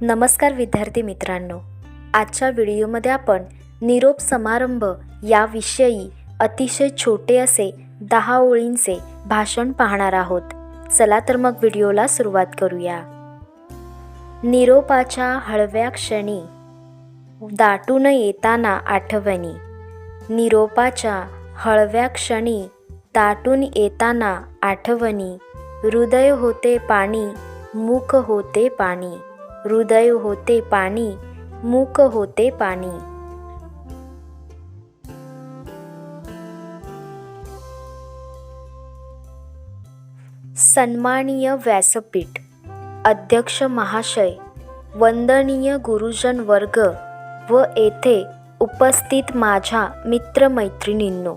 नमस्कार विद्यार्थी मित्रांनो. आजच्या व्हिडिओमध्ये आपण निरोप समारंभ याविषयी अतिशय छोटे असे दहा ओळींचे भाषण पाहणार आहोत. चला तर मग व्हिडिओला सुरुवात करूया. निरोपाच्या हळव्या क्षणी दाटून येताना आठवणी. निरोपाच्या हळव्या क्षणी दाटून येताना आठवणी. हृदय होते पाणी मुख होते पाणी. हृदय होते पाणी मूक होते पाणी. सन्माननीय व्यासपीठ अध्यक्ष महाशय वंदनीय गुरुजन वर्ग व येथे उपस्थित माझ्या मित्रमैत्रिणींनो.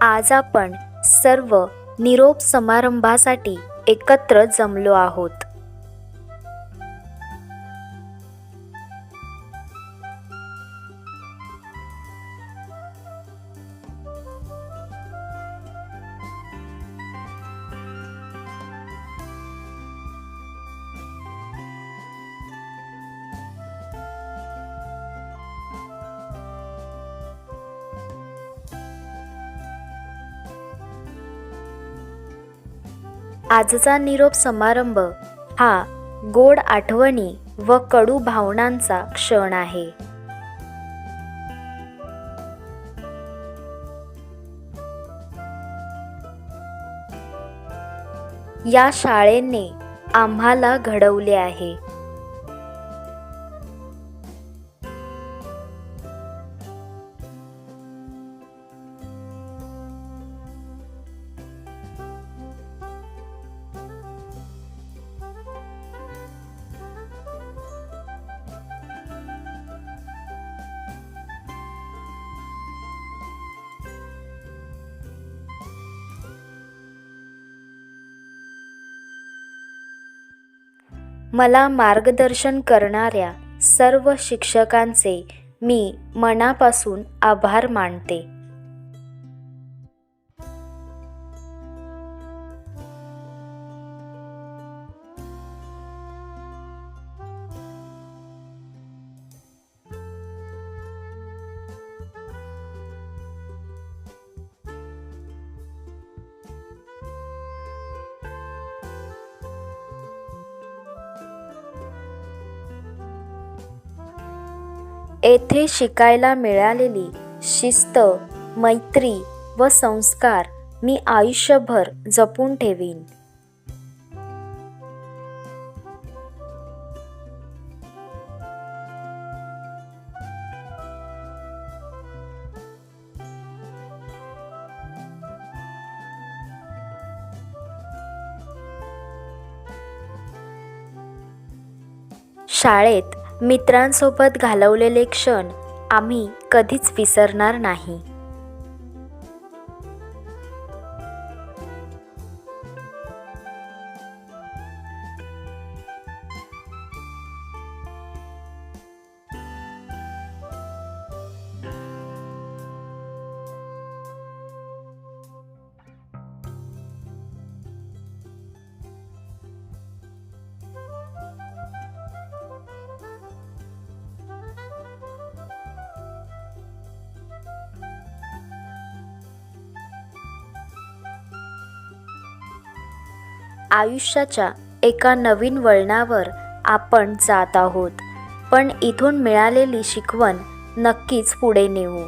आज आपण सर्व निरोप समारंभासाठी एकत्र जमलो आहोत. आजचा निरोप समारंभ हा गोड आठवणी व कडू भावनांचा क्षण आहे. या शाळेने आम्हाला घडवले आहे. मला मार्गदर्शन करणाऱ्या सर्व शिक्षकांचे मी मनापासून आभार मानते. येथे शिकायला मिळालेली शिस्त मैत्री व संस्कार मी आयुष्यभर जपून ठेवीन. शाळेत मित्रांसोबत घालवलेले क्षण आम्ही कधीच विसरणार नाही. आयुष्याच्या एका नवीन वळणावर आपण जात आहोत. पण इथून मिळालेली शिकवण नक्कीच पुढे नेऊ.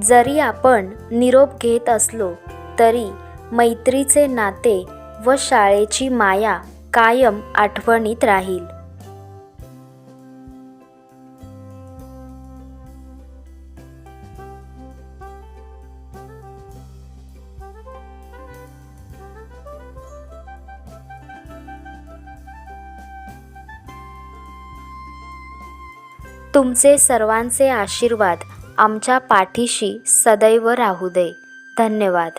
जरी आपण निरोप घेत असलो तरी मैत्रीचे नाते व शाळेची माया कायम आठवणीत राहील. तुमचे सर्वांचे आशीर्वाद आमच्या पाठीशी सदैव राहू दे. धन्यवाद.